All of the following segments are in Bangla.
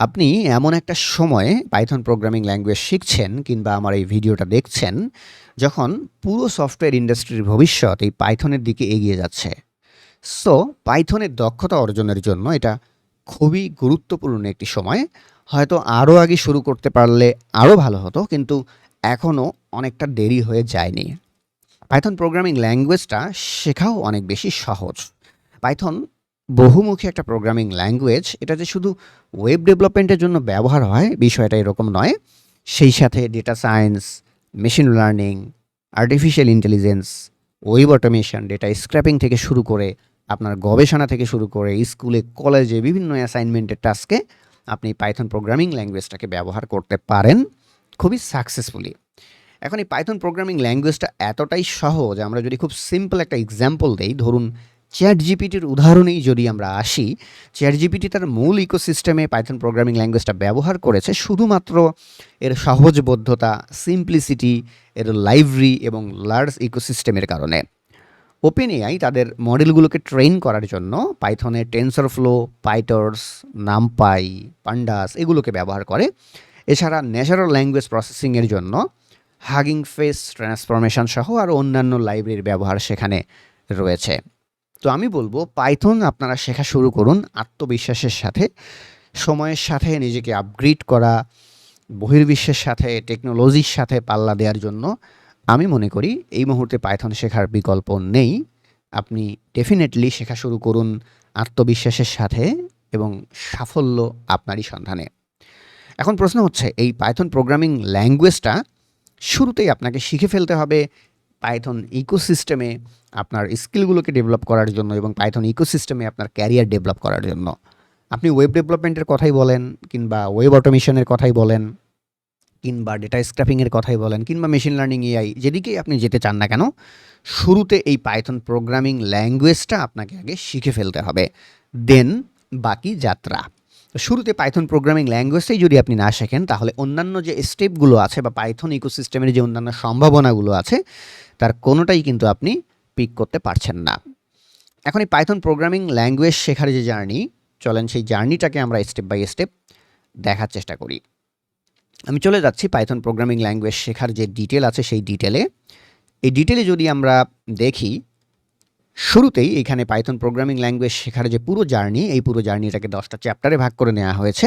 আপনি এমন একটা সময়ে পাইথন প্রোগ্রামিং ল্যাঙ্গুয়েজ শিখছেন কিংবা আমার এই ভিডিওটা দেখছেন যখন পুরো সফটওয়্যার ইন্ডাস্ট্রির ভবিষ্যৎ এই পাইথনের দিকে এগিয়ে যাচ্ছে। সো পাইথনের দক্ষতা অর্জনের জন্য এটা খুবই গুরুত্বপূর্ণ একটি সময়। হয়তো আরও আগে শুরু করতে পারলে আরও ভালো হতো, কিন্তু এখনও অনেকটা দেরি হয়ে যায়নি। পাইথন প্রোগ্রামিং ল্যাঙ্গুয়েজটা শেখাও অনেক বেশি সহজ। পাইথন বহুমুখী একটা প্রোগ্রামিং ল্যাঙ্গুয়েজ এটা যে শুধু ওয়েব ডেভেলপমেন্টের জন্য ব্যবহার হয়, বিষয়টা এরকম নয়। সেই সাথে data science machine learning artificial intelligence web automation data scraping থেকে শুরু করে, আপনার গবেষণা থেকে শুরু করে স্কুলে কলেজে বিভিন্ন অ্যাসাইনমেন্টের টাস্কে আপনি পাইথন প্রোগ্রামিং ল্যাঙ্গুয়েজটাকে ব্যবহার করতে পারেন খুবই সাকসেসফুলি এখন এই পাইথন প্রোগ্রামিং ল্যাঙ্গুয়েজটা এতটাই সহজ, আমরা যদি খুব সিম্পল একটা এক্সাম্পল দেই, ধরুন চ্যাট জিপিটির উদাহরণেই যদি আমরা আসি চ্যাট জিপিটি তার মূল ইকোসিস্টেমে পাইথন প্রোগ্রামিং ল্যাঙ্গুয়েজটা ব্যবহার করেছে শুধুমাত্র এর সহজবদ্ধতা সিম্পলিসিটি এর লাইব্রেরি এবং লার্জ ইকোসিস্টেমের কারণে। ওপেন এআই তাদের মডেলগুলোকে ট্রেন করার জন্য পাইথনের TensorFlow PyTorch NumPy pandas এগুলোকে ব্যবহার করে। এছাড়া ন্যাচারাল ল্যাঙ্গুয়েজ প্রসেসিংয়ের জন্য হাগিং ফেস ট্রান্সফরমেশন সহ আরও অন্যান্য লাইব্রেরির ব্যবহার সেখানে রয়েছে। তো আমি বলব পাইথন আপনারা শেখা শুরু করুন আত্মবিশ্বাসের সাথে, সময়ের সাথে নিজেকে আপগ্রেড করা, বহির্বিশ্বের সাথে টেকনোলজির সাথে পাল্লা দেওয়ার জন্য আমি মনে করি এই মুহূর্তে পাইথন শেখার বিকল্প নেই। আপনি ডেফিনেটলি শেখা শুরু করুন আত্মবিশ্বাসের সাথে এবং সাফল্য আপনারই সন্ধানে। এখন প্রশ্ন হচ্ছে, এই পাইথন প্রোগ্রামিং ল্যাঙ্গুয়েজটা শুরুতেই আপনাকে শিখে ফেলতে হবে পাইথন ইকোসিস্টেমে আপনার স্কিলগুলোকে ডেভেলপ করার জন্য এবং পাইথন ইকোসিস্টেমে আপনার ক্যারিয়ার ডেভেলপ করার জন্য। আপনি ওয়েব ডেভেলপমেন্টের কথাই বলেন, কিংবা ওয়েব অটোমেশনের কথাই বলেন, কিংবা ডেটা স্ক্র্যাপিংয়ের কথাই বলেন, কিংবা মেশিন লার্নিং এআই যেদিকেই আপনি যেতে চান না কেন, শুরুতে এই পাইথন প্রোগ্রামিং ল্যাঙ্গুয়েজটা আপনাকে আগে শিখে ফেলতে হবে। দেন বাকি যাত্রা। তো শুরুতে পাইথন প্রোগ্রামিং ল্যাঙ্গুয়েজটাই যদি আপনি না শেখেন, তাহলে অন্যান্য যে স্টেপগুলো আছে বা পাইথন ইকোসিস্টেমের যে অন্যান্য সম্ভাবনাগুলো আছে, তার কোনোটাই কিন্তু আপনি পিক করতে পারছেন না। এখন এই পাইথন প্রোগ্রামিং ল্যাঙ্গুয়েজ শেখার যে জার্নি চলেন সেই জার্নিটাকে আমরা স্টেপ বাই স্টেপ দেখার চেষ্টা করি। আমি চলে যাচ্ছি পাইথন প্রোগ্রামিং ল্যাঙ্গুয়েজ শেখার যে ডিটেল আছে সেই ডিটেলে এই ডিটেলে যদি আমরা দেখি শুরুতেই এখানে পাইথন প্রোগ্রামিং ল্যাঙ্গুয়েজ শেখার যে পুরো জার্নি এই পুরো জার্নিটাকে দশটা চ্যাপ্টারে ভাগ করে নেওয়া হয়েছে।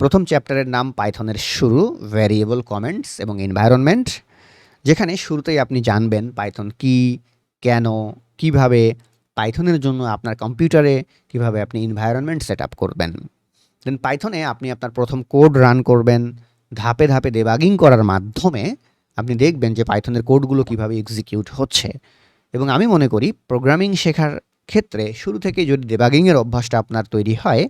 প্রথম চ্যাপ্টারের নাম পাইথনের শুরু ভ্যারিয়েবল কমেন্টস এবং এনভায়রনমেন্ট যেখানে শুরুতেই আপনি জানবেন পাইথন কি, কেন, কীভাবে পাইথনের জন্য আপনার কম্পিউটারে কীভাবে আপনি এনভায়রনমেন্ট সেট আপ করবেন দেন পাইথনে আপনি আপনার প্রথম কোড রান করবেন, ধাপে ধাপে দেবাগিং করার মাধ্যমে আপনি দেখবেন যে পাইথনের কোডগুলো কীভাবে এক্সিকিউট হচ্ছে। এবং আমি মনে করি প্রোগ্রামিং শেখার ক্ষেত্রে শুরু থেকে যদি দেবাগিংয়ের অভ্যাসটা আপনার তৈরি হয়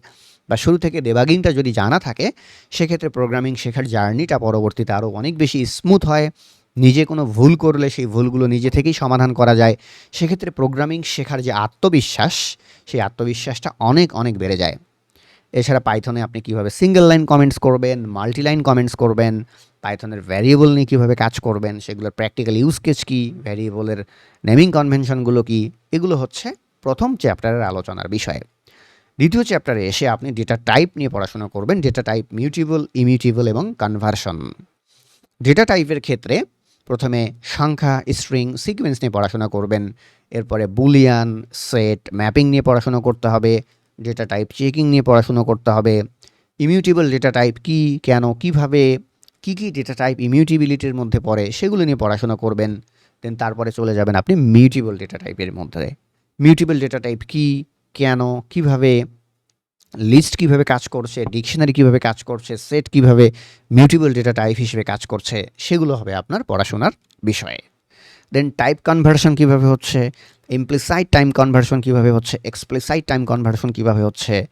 বা শুরু থেকে দেবাগিংটা যদি জানা থাকে, সেক্ষেত্রে প্রোগ্রামিং শেখার জার্নিটা পরবর্তীতে আরও অনেক বেশি স্মুথ হয়। নিজে কোনো ভুল করলে সেই ভুলগুলো নিজে থেকেই সমাধান করা যায়। সেক্ষেত্রে প্রোগ্রামিং শেখার যে আত্মবিশ্বাস, সেই আত্মবিশ্বাসটা অনেক অনেক বেড়ে যায়। এছাড়া পাইথনে আপনি কীভাবে সিঙ্গেল লাইন কমেন্টস করবেন মাল্টি লাইন কমেন্টস করবেন পাইথনের ভ্যারিয়েবল নিয়ে কীভাবে কাজ করবেন, সেগুলোর প্র্যাকটিক্যাল ইউজ কেস কী ভ্যারিয়েবলের নেমিং কনভেনশনগুলো কী, এগুলো হচ্ছে প্রথম চ্যাপ্টারের আলোচনার বিষয়। দ্বিতীয় চ্যাপ্টারে এসে আপনি ডেটা টাইপ নিয়ে পড়াশোনা করবেন ডেটা টাইপ মিউটেবল ইমিউটেবল এবং কনভার্সন ডেটা টাইপের ক্ষেত্রে প্রথমে সংখ্যা স্ট্রিং সিকোয়েন্স নিয়ে পড়াশোনা করবেন, এরপরে বুলিয়ান সেট ম্যাপিং নিয়ে পড়াশোনা করতে হবে ডেটা টাইপ চেকিং নিয়ে পড়াশোনা করতে হবে। ইমিউটেবল ডেটা টাইপ কী, কেন, কীভাবে, কী কী ডেটা টাইপ ইমিউটেবিলিটির মধ্যে পড়ে, সেগুলো নিয়ে পড়াশোনা করবেন। দেন তারপরে চলে যাবেন আপনি মিউটেবল ডেটা টাইপের মধ্যে। মিউটেবল ডেটা টাইপ কী, কেন, কীভাবে লিস্ট কীভাবে কাজ করছে ডিকশনারি কীভাবে কাজ করছে সেট কীভাবে মিউটেবল ডেটা টাইপ হিসেবে কাজ করছে, সেগুলো হবে আপনার পড়াশোনার বিষয়ে। দেন টাইপ কনভার্সন কীভাবে হচ্ছে? ইমপ্লিসাইড টাইম কনভার্সন কীভাবে হচ্ছে? এক্সপ্লিসাইড টাইম কনভার্সন কীভাবে হচ্ছে?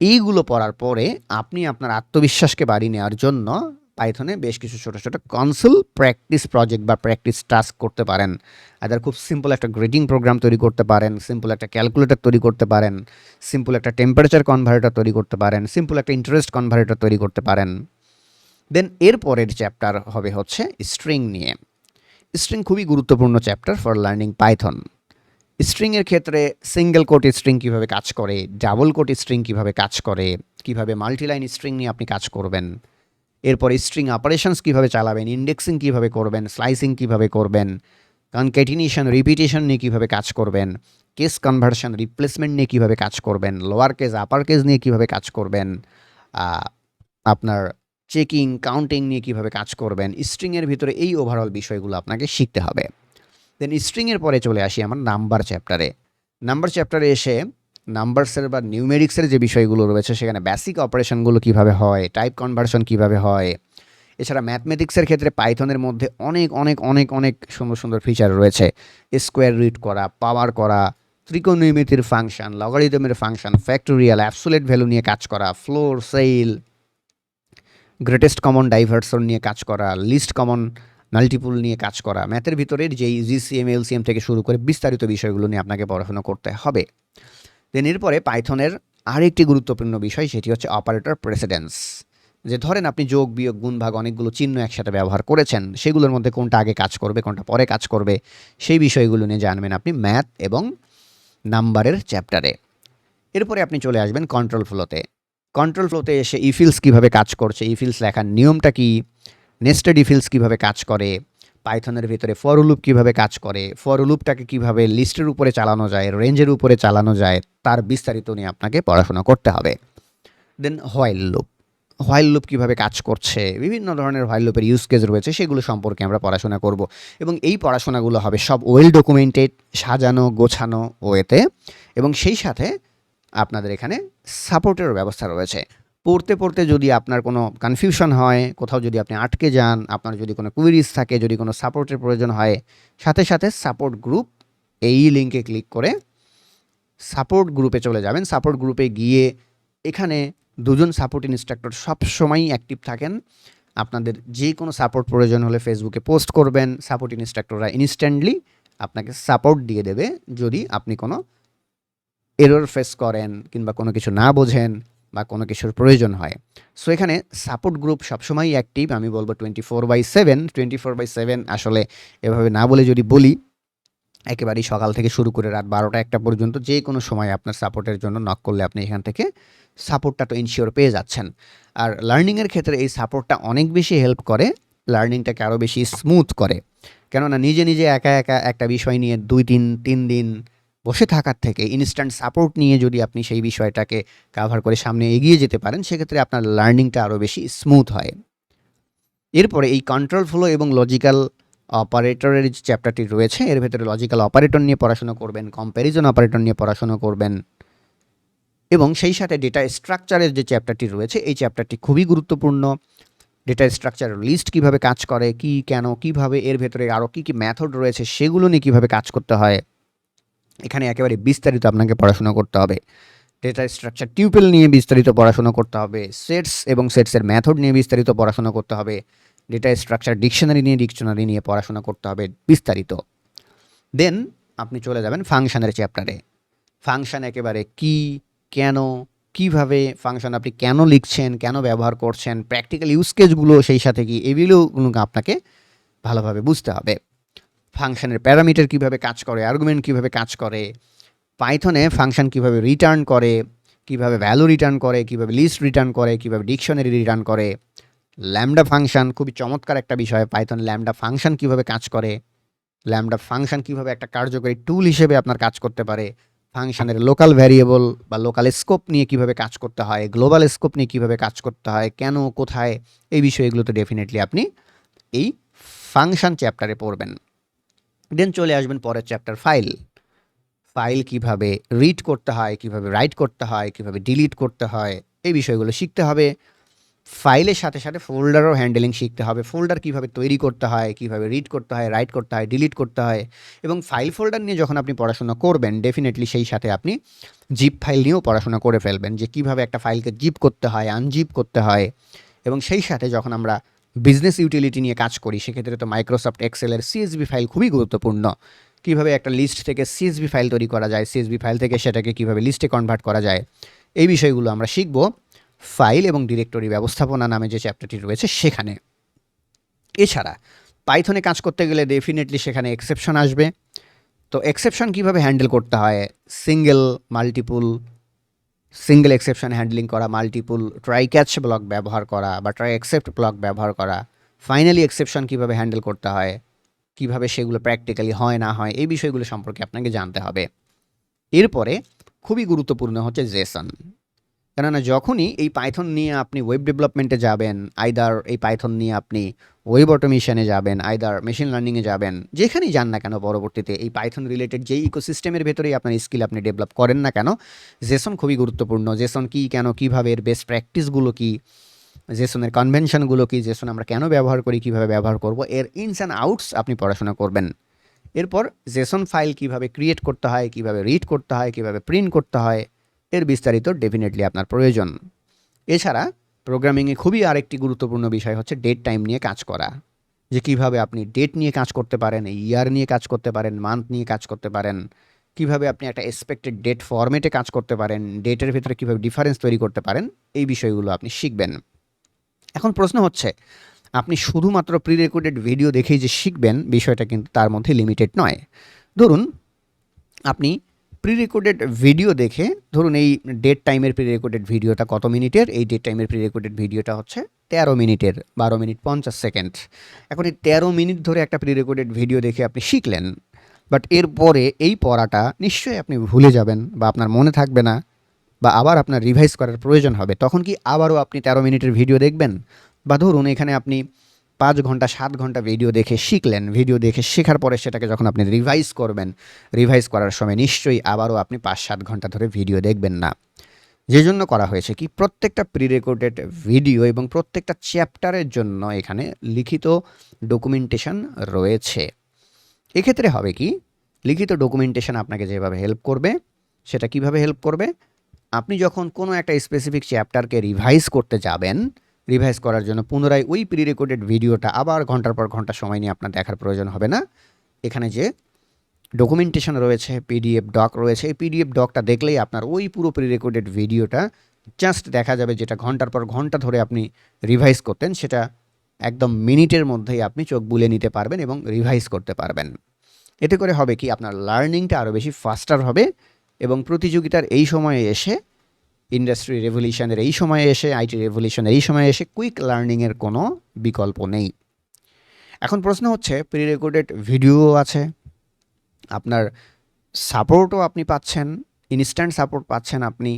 এইগুলো পড়ার পরে আপনি আপনার আত্মবিশ্বাসকে বাড়িয়ে নেওয়ার জন্য পাইথনে বেশ কিছু ছোটো ছোটো কনসুল প্র্যাকটিস প্রজেক্ট বা প্র্যাকটিস টাস্ক করতে পারেন। আদার খুব সিম্পল একটা গ্রেডিং প্রোগ্রাম তৈরি করতে পারেন সিম্পল একটা ক্যালকুলেটর তৈরি করতে পারেন সিম্পল একটা টেম্পারেচার কনভার্টার তৈরি করতে পারেন সিম্পল একটা ইন্টারেস্ট কনভার্টার তৈরি করতে পারেন। দেন এরপরের চ্যাপ্টার হবে হচ্ছে স্ট্রিং নিয়ে। স্ট্রিং খুবই গুরুত্বপূর্ণ চ্যাপ্টার ফর লার্নিং পাইথন স্ট্রিংয়ের ক্ষেত্রে সিঙ্গেল কোট স্ট্রিং কীভাবে কাজ করে ডাবল কোট স্ট্রিং কীভাবে কাজ করে, কীভাবে মাল্টিলাইন স্ট্রিং নিয়ে আপনি কাজ করবেন, এরপরে স্ট্রিং অপারেশনস কীভাবে চালাবেন ইন্ডেক্সিং কীভাবে করবেন স্লাইসিং কীভাবে করবেন কনকেটিনেশন রিপিটেশন নিয়ে কীভাবে কাজ করবেন কেস কনভার্সন রিপ্লেসমেন্ট নিয়ে কীভাবে কাজ করবেন লোয়ার কেস আপার কেস নিয়ে কীভাবে কাজ করবেন আপনার চেকিং, কাউন্টিং নিয়ে কীভাবে কাজ করবেন, স্ট্রিংয়ের ভিতরে এই ওভারঅল বিষয়গুলো আপনাকে শিখতে হবে। দেন স্ট্রিংয়ের পরে চলে আসি আমার নাম্বার চ্যাপ্টারে। নাম্বার চ্যাপ্টারে এসে নাম্বারসের বা নিউমেরিক্সের যে বিষয়গুলো রয়েছে, সেখানে বেসিক অপারেশনগুলো কীভাবে হয় টাইপ কনভার্সন কীভাবে হয়, এছাড়া ম্যাথমেটিক্সের ক্ষেত্রে পাইথনের মধ্যে অনেক অনেক অনেক অনেক সুন্দর সুন্দর ফিচার রয়েছে। স্কোয়ার রিড করা পাওয়ার করা ত্রিকোণমিতির ফাংশন লগারিদমের ফাংশন ফ্যাক্টোরিয়াল অ্যাবসোলেট ভ্যালু নিয়ে কাজ করা floor ceil greatest common divisor নিয়ে কাজ করা লিস্ট কমন মাল্টিপুল নিয়ে কাজ করা ম্যাথের ভিতরের যেই জিসিএম এলসিএম থেকে শুরু করে বিস্তারিত বিষয়গুলো নিয়ে আপনাকে পড়াশোনা করতে হবে। দেন এরপরে পাইথনের আরেকটি গুরুত্বপূর্ণ বিষয়, সেটি হচ্ছে অপারেটর প্রেসিডেন্স যে ধরেন আপনি যোগ, বিয়োগ, গুণ, ভাগ অনেকগুলো চিহ্ন একসাথে ব্যবহার করেছেন, সেগুলোর মধ্যে কোনটা আগে কাজ করবে, কোনটা পরে কাজ করবে, সেই বিষয়গুলো নিয়ে জানবেন আপনি ম্যাথ এবং নাম্বারের চ্যাপ্টারে এরপরে আপনি চলে আসবেন কন্ট্রোল ফ্লোতে কন্ট্রোল ফ্লোতে এসে ইফিলস কীভাবে কাজ করছে ইফিলস লেখার নিয়মটা কি নেস্টেড ইফিলস কীভাবে কাজ করে পাইথনের ভিতরে ফরলুপ কীভাবে কাজ করে ফরুলুপটাকে কীভাবে লিস্টের উপরে চালানো যায় রেঞ্জের উপরে চালানো যায়, তার বিস্তারিত নিয়ে আপনাকে পড়াশোনা করতে হবে। Then while loop while loop কীভাবে কাজ করছে, বিভিন্ন ধরনের হোয়াইল লুপের ইউজ রয়েছে, সেগুলো সম্পর্কে আমরা পড়াশোনা করব। এবং এই পড়াশোনাগুলো হবে সব ওয়েল ডকুমেন্টেড সাজানো, গোছানো ওয়েতে, এবং সেই সাথে আপনাদের এখানে সাপোর্টের ব্যবস্থা রয়েছে। পড়তে পড়তে যদি আপনার কোনো কনফিউশন হয়, কোথাও যদি আপনি আটকে যান, আপনার যদি কোনো কুইরিজ থাকে, যদি কোনো সাপোর্টের প্রয়োজন হয়, সাথে সাথে সাপোর্ট গ্রুপ এই লিঙ্কে ক্লিক করে সাপোর্ট গ্রুপে চলে যাবেন। সাপোর্ট গ্রুপে গিয়ে এখানে দুজন সাপোর্ট ইনস্ট্রাক্টর সবসময়ই অ্যাক্টিভ থাকেন। আপনাদের যে কোনো সাপোর্ট প্রয়োজন হলে ফেসবুকে পোস্ট করবেন। সাপোর্ট ইনস্ট্রাক্টররা ইনস্ট্যান্টলি আপনাকে সাপোর্ট দিয়ে দেবে। যদি আপনি কোনো এরর ফেস করেন কিংবা কোনো কিছু না বোঝেন বা কোনো কিছুর প্রয়োজন হয়। সো এখানে সাপোর্ট গ্রুপ সবসময়ই অ্যাক্টিভ আমি বলব twenty four by seven twenty four by seven আসলে এভাবে না বলে যদি বলি, একেবারেই সকাল থেকে শুরু করে রাত বারোটা একটা পর্যন্ত যে কোনো সময় আপনার সাপোর্টের জন্য নক করলে আপনি এখান থেকে সাপোর্টটা তো ইনশিওর পেয়ে যাচ্ছেন। আর লার্নিংয়ের ক্ষেত্রে এই সাপোর্টটা অনেক বেশি হেল্প করে লার্নিংটাকে আরও বেশি স্মুথ করে। কেননা নিজে নিজে একা একা একটা বিষয় নিয়ে দুই, তিন তিন দিন বসে থাকার থেকে ইনস্ট্যান্ট সাপোর্ট নিয়ে যদি আপনি সেই বিষয়টাকে কাভার করে সামনে এগিয়ে যেতে পারেন, সেক্ষেত্রে আপনার লার্নিংটা আরও বেশি স্মুথ হয়। এরপরে এই কন্ট্রোল ফ্লো এবং লজিক্যাল অপারেটরের যে চ্যাপ্টারটি রয়েছে, এর ভেতরে লজিক্যাল অপারেটর নিয়ে পড়াশোনা করবেন কম্প্যারিজন অপারেটর নিয়ে পড়াশোনা করবেন এবং সেই সাথে ডেটা স্ট্রাকচারের যে চ্যাপ্টারটি রয়েছে, এই চ্যাপ্টারটি খুবই গুরুত্বপূর্ণ। ডেটা স্ট্রাকচার লিস্ট কীভাবে কাজ করে, কি, কেন, কীভাবে, এর ভেতরে আরও কী কী মেথড রয়েছে, সেগুলো নিয়ে কীভাবে কাজ করতে হয় এখানে একেবারে বিস্তারিত আপনাকে পড়াশোনা করতে হবে। ডেটা স্ট্রাকচার টিউপেল নিয়ে বিস্তারিত পড়াশোনা করতে হবে। সেটস এবং সেটসের মেথড নিয়ে বিস্তারিত পড়াশোনা করতে হবে। ডেটা স্ট্রাকচার ডিকশনারি নিয়ে ডিকশনারি নিয়ে পড়াশোনা করতে হবে বিস্তারিত। দেন আপনি চলে যাবেন ফাংশানের চ্যাপ্টারে ফাংশান একেবারে কি, কেন, কীভাবে ফাংশন আপনি কেন লিখছেন, কেন ব্যবহার করছেন প্র্যাকটিক্যাল ইউজ কেসগুলো সেই সাথে কি এগুলো আপনাকে ভালোভাবে বুঝতে হবে। ফাংশনের প্যারামিটার কীভাবে কাজ করে আর্গুমেন্ট কীভাবে কাজ করে পাইথনে ফাংশন কীভাবে রিটার্ন করে, কীভাবে ভ্যালু রিটার্ন করে, কীভাবে লিস্ট রিটার্ন করে, কীভাবে ডিকশনারি রিটার্ন করে। ল্যামডা ফাংশন খুবই চমৎকার একটা বিষয় পাইথন ল্যামডা ফাংশন কীভাবে কাজ করে ল্যামডা ফাংশন কীভাবে একটা কার্যকরী টুল হিসেবে আপনার কাজ করতে পারে ফাংশনের লোকাল ভ্যারিয়েবল বা লোকাল স্কোপ নিয়ে কীভাবে কাজ করতে হয় গ্লোবাল স্কোপ নিয়ে কীভাবে কাজ করতে হয়, কেন, কোথায়, এই বিষয়গুলো তো ডেফিনেটলি আপনি এই ফাংশন চ্যাপ্টারে পড়বেন। দেন চলে আসবেন পরের চ্যাপ্টার ফাইল ফাইল কীভাবে রিড করতে হয়, কীভাবে রাইট করতে হয়, কীভাবে ডিলিট করতে হয়, এই বিষয়গুলো শিখতে হবে। ফাইলের সাথে সাথে ফোল্ডারও হ্যান্ডেলিং শিখতে হবে। ফোল্ডার কীভাবে তৈরি করতে হয়, কীভাবে রিড করতে হয় রাইট করতে হয় ডিলিট করতে হয় এবং ফাইল ফোল্ডার নিয়ে যখন আপনি পড়াশোনা করবেন ডেফিনেটলি সেই সাথে আপনি জিপ ফাইল নিয়েও পড়াশোনা করে ফেলবেন যে কীভাবে একটা ফাইলকে জিপ করতে হয় আনজিপ করতে হয় এবং সেই সাথে যখন আমরা বিজনেস ইউটিলিটি নিয়ে কাজ করি, সেক্ষেত্রে তো মাইক্রোসফট এক্সেলের সিএসবি ফাইল খুবই গুরুত্বপূর্ণ। কীভাবে একটা লিস্ট থেকে সিএসবি ফাইল তৈরি করা যায় সিএসবি ফাইল থেকে সেটাকে কীভাবে লিস্টে কনভার্ট করা যায়, এই বিষয়গুলো আমরা শিখব ফাইল এবং ডিরেক্টরি ব্যবস্থাপনা নামে যে চ্যাপ্টারটি রয়েছে সেখানে। এছাড়া পাইথনে কাজ করতে গেলে ডেফিনেটলি সেখানে এক্সেপশন আসবে। তো এক্সেপশন কীভাবে হ্যান্ডেল করতে হয়? Single multiple single exception handling করা মাল্টিপুল ট্রাই ক্যাচ ব্লক ব্যবহার করা বা ট্রাই অ্যাকসেপ্ট ব্লক ব্যবহার করা ফাইনালি এক্সেপশন কীভাবে হ্যান্ডেল করতে হয়, কীভাবে সেগুলো প্র্যাকটিক্যালি হয়, না হয়, এই বিষয়গুলো সম্পর্কে আপনাকে জানতে হবে। এরপরে খুবই গুরুত্বপূর্ণ হচ্ছে জেসন কেননা যখনই এই পাইথন নিয়ে আপনি ওয়েব ডেভেলপমেন্টে যাবেন আইদার এই পাইথন নিয়ে আপনি ওয়েব অটোমেশনে যাবেন আইদার মেশিন লার্নিংয়ে যাবেন, যেখানেই যান না কেন পরবর্তীতে এই পাইথন রিলেটেড যেই ইকোসিস্টেমের ভেতরেই আপনার স্কিল আপনি ডেভেলপ করেন না কেন জেসন খুবই গুরুত্বপূর্ণ। জেসন কী, কেন, কীভাবে, এর বেস্ট প্র্যাকটিসগুলো কী জেসনের কনভেনশনগুলো কী জেসন আমরা কেন ব্যবহার করি, কীভাবে ব্যবহার করব, এর ইনস অ্যান্ড আউটস আপনি পড়াশোনা করবেন। এরপর জেসন ফাইল কীভাবে ক্রিয়েট করতে হয়, কীভাবে রিড করতে হয়, কীভাবে প্রিন্ট করতে হয় এর বিস্তারিত ডেফিনেটলি আপনার প্রয়োজন। এছাড়া প্রোগ্রামিংয়ে খুবই আরেকটি গুরুত্বপূর্ণ বিষয় হচ্ছে ডেট টাইম নিয়ে কাজ করা। যে কীভাবে আপনি ডেট নিয়ে কাজ করতে পারেন ইয়ার নিয়ে কাজ করতে পারেন মান্থ নিয়ে কাজ করতে পারেন, কীভাবে আপনি একটা এক্সপেক্টেড ডেট ফরম্যাটে কাজ করতে পারেন ডেটের ভিতরে কীভাবে ডিফারেন্স তৈরি করতে পারেন, এই বিষয়গুলো আপনি শিখবেন। এখন প্রশ্ন হচ্ছে, আপনি শুধুমাত্র প্রি রেকর্ডেড ভিডিও দেখেই যে শিখবেন, বিষয়টা কিন্তু তার মধ্যে লিমিটেড নয়। ধরুন, আপনি প্রি রেকর্ডেড ভিডিও দেখে, ধরুন এই ডেট টাইমের প্রি রেকর্ডেড ভিডিওটা কত মিনিটের? এই ডেট টাইমের প্রি রেকর্ডেড ভিডিওটা হচ্ছে তেরো মিনিটের, বারো মিনিট পঞ্চাশ সেকেন্ড। এখন এই তেরো মিনিট ধরে একটা প্রি রেকর্ডেড ভিডিও দেখে আপনি শিখলেন বাট এরপরে এই পড়াটা নিশ্চয়ই আপনি ভুলে যাবেন বা আপনার মনে থাকবে না বা আবার আপনার রিভাইজ করার প্রয়োজন হবে। তখন কি আবারও আপনি তেরো মিনিটের ভিডিও দেখবেন? বা ধরুন এখানে আপনি পাঁচ ঘণ্টা, সাত ঘণ্টা ভিডিও দেখে শিখলেন। ভিডিও দেখে শেখার পরে সেটাকে যখন আপনি রিভাইজ করবেন রিভাইজ করার সময় নিশ্চয়ই আবারও আপনি পাঁচ, সাত ঘণ্টা ধরে ভিডিও দেখবেন না। যে জন্য করা হয়েছে কি, প্রত্যেকটা প্রি রেকর্ডেড ভিডিও এবং প্রত্যেকটা চ্যাপ্টারের জন্য এখানে লিখিত ডকুমেন্টেশন রয়েছে। এক্ষেত্রে হবে কি, লিখিত ডকুমেন্টেশন আপনাকে যেভাবে হেল্প করবে, সেটা কীভাবে হেল্প করবে? আপনি যখন কোনো একটা স্পেসিফিক চ্যাপ্টারকে রিভাইজ করতে যাবেন রিভাইজ করার জন্য। পুনরায় ওই প্রি রেকর্ডেড ভিডিওটা আবার ঘণ্টার পর ঘণ্টা সময় নিয়ে আপনার দেখার প্রয়োজন হবে না। এখানে যে ডকুমেন্টেশন রয়েছে পিডিএফ ডক রয়েছে, এই পিডিএফ ডকটা দেখলেই আপনার ওই পুরো প্রি রেকর্ডেড ভিডিওটা জাস্ট দেখা যাবে যেটা ঘণ্টার পর ঘণ্টা ধরে আপনি রিভাইজ করতেন, সেটা একদম মিনিটের মধ্যেই আপনি চোখ বুলে নিতে পারবেন এবং রিভাইজ করতে পারবেন। এতে করে হবে কি, আপনার লার্নিংটা আরও বেশি ফাস্টার হবে এবং প্রতিযোগিতার এই সময়ে এসে ইন্ডাস্ট্রি রেভলিউশনের এই সময়ে এসে, আইটি রেভলিউশনের এই সময়ে এসে কুইক লার্নিংয়ের কোনো বিকল্প নেই। এখন প্রশ্ন হচ্ছে প্রি রেকর্ডেড ভিডিও আছে, আপনার সাপোর্টও আপনি পাচ্ছেন, ইনস্ট্যান্ট সাপোর্ট পাচ্ছেন আপনি,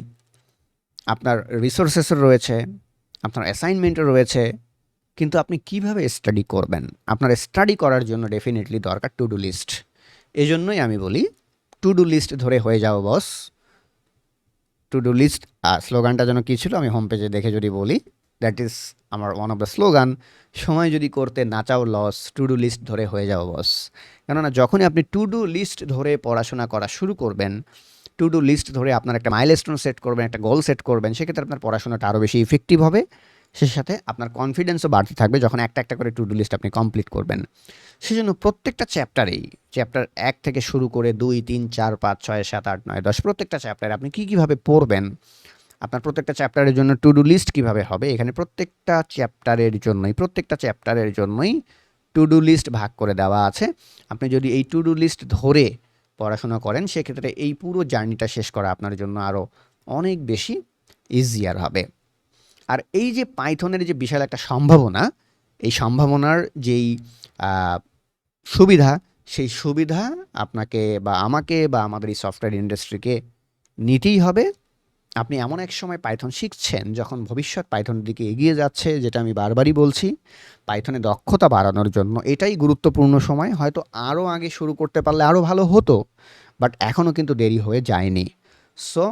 আপনার রিসোর্সেসও রয়েছে, আপনার অ্যাসাইনমেন্টও রয়েছে, কিন্তু আপনি কীভাবে স্টাডি করবেন? আপনার স্টাডি করার জন্য ডেফিনেটলি দরকার টু ডু লিস্ট। এজন্যই আমি বলি টু ডু লিস্ট ধরে হয়ে যাও, বস। টু ডু লিস্ট স্লোগানটা যেন কী ছিল, আমি হোম পেজে দেখে যদি বলি দ্যাট ইজ আমার ওয়ান অফ দ্য স্লোগান সময় যদি করতে না চাও লস টু ডু লিস্ট ধরে হয়ে যাও বস কেননা যখনই আপনি টু ডু লিস্ট ধরে পড়াশোনা করা শুরু করবেন টু ডু লিস্ট ধরে আপনার একটা মাইলস্টোন সেট করবেন, একটা গোল সেট করবেন, সেক্ষেত্রে আপনার পড়াশোনাটা আরও বেশি ইফেক্টিভ হবে। সে সাথে আপনার কনফিডেন্সও বাড়তে থাকবে যখন একটা একটা করে টু ডু লিস্ট আপনি কমপ্লিট করবেন। সেজন্য প্রত্যেকটা চ্যাপ্টারেই, চ্যাপ্টার এক থেকে শুরু করে দুই, তিন, চার, পাঁচ, ছয়, সাত, আট, নয়, দশ, প্রত্যেকটা চ্যাপ্টারে আপনি কী কীভাবে পড়বেন, আপনার প্রত্যেকটা চ্যাপ্টারের জন্য টু ডু লিস্ট কীভাবে হবে, এখানে প্রত্যেকটা চ্যাপ্টারের জন্যই, প্রত্যেকটা চ্যাপ্টারের জন্যই টু ডু লিস্ট ভাগ করে দেওয়া আছে। আপনি যদি এই টু ডু লিস্ট ধরে পড়াশোনা করেন, সেক্ষেত্রে এই পুরো জার্নিটা শেষ করা আপনার জন্য আরও অনেক বেশি ইজিয়ার হবে। আর এই যে পাইথনের যে বিশাল একটা সম্ভাবনা এই সম্ভাবনার যেই সুবিধা, সেই সুবিধা আপনাকে বা আমাকে বা আমাদের এই সফটওয়্যার ইন্ডাস্ট্রিকে নিতেই হবে। আপনি এমন এক সময় পাইথন শিখছেন যখন ভবিষ্যৎ পাইথনের দিকে এগিয়ে যাচ্ছে, যেটা আমি বারবারই বলছি পাইথনে দক্ষতা বাড়ানোর জন্য। এটাই গুরুত্বপূর্ণ সময়, হয়তো আরও আগে শুরু করতে পারলে আরও ভালো হতো, বাট এখনও কিন্তু দেরি হয়ে যায়নি। So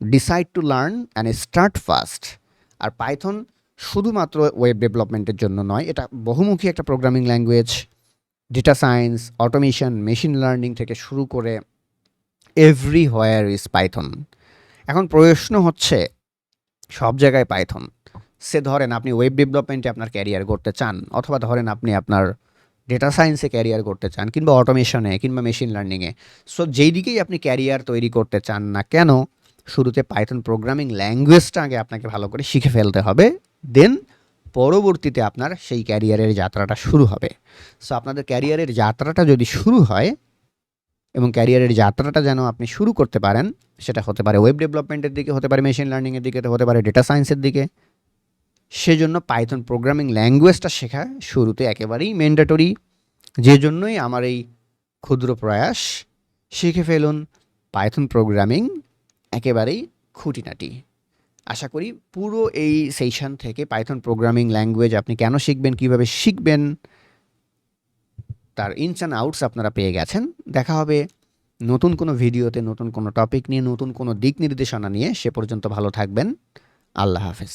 decide to learn and start fast R Python শুধুমাত্র ওয়েব ডেভেলপমেন্টের জন্য নয়, এটা বহুমুখী একটা programming language data science automation machine learning থেকে শুরু করে এভরি হোয়ার ইজ পাইথন এখন প্রশ্ন হচ্ছে, সব জায়গায় পাইথন সে ধরেন আপনি ওয়েব ডেভেলপমেন্টে আপনার ক্যারিয়ার করতে চান, অথবা ধরেন আপনি আপনার ডেটা সায়েন্সে ক্যারিয়ার করতে চান, কিংবা অটোমেশনে কিংবা মেশিন লার্নিংয়ে সো যেই দিকেই আপনি ক্যারিয়ার তৈরি করতে চান না কেন শুরুতে পাইথন প্রোগ্রামিং ল্যাঙ্গুয়েজটা আগে আপনাকে ভালো করে শিখে ফেলতে হবে দেন পরবর্তীতে আপনার সেই ক্যারিয়ারের যাত্রাটা শুরু হবে। সো আপনাদের ক্যারিয়ারের যাত্রাটা যদি শুরু হয় এবং ক্যারিয়ারের যাত্রাটা যেন আপনি শুরু করতে পারেন, সেটা হতে পারে ওয়েব ডেভেলপমেন্টের দিকে, হতে পারে মেশিন লার্নিংয়ের দিকে, হতে পারে ডেটা সায়েন্সের দিকে। সেজন্য পাইথন প্রোগ্রামিং ল্যাঙ্গুয়েজটা শেখা শুরুতে একেবারেই ম্যান্ডেটরি যে জন্যই আমার এই ক্ষুদ্র প্রয়াস। শিখে ফেলুন পাইথন প্রোগ্রামিং একেবারেই খুঁটিনাটি। আশা করি পুরো এই সেশন থেকে পাইথন প্রোগ্রামিং ল্যাঙ্গুয়েজ আপনি কেন শিখবেন, কীভাবে শিখবেন, তার ইনস অ্যান্ড আউটস আপনারা পেয়ে গেছেন। দেখা হবে নতুন কোনো ভিডিওতে, নতুন কোনো টপিক নিয়ে, নতুন কোনো দিক নির্দেশনা নিয়ে। সে পর্যন্ত ভালো থাকবেন। আল্লাহ হাফেজ।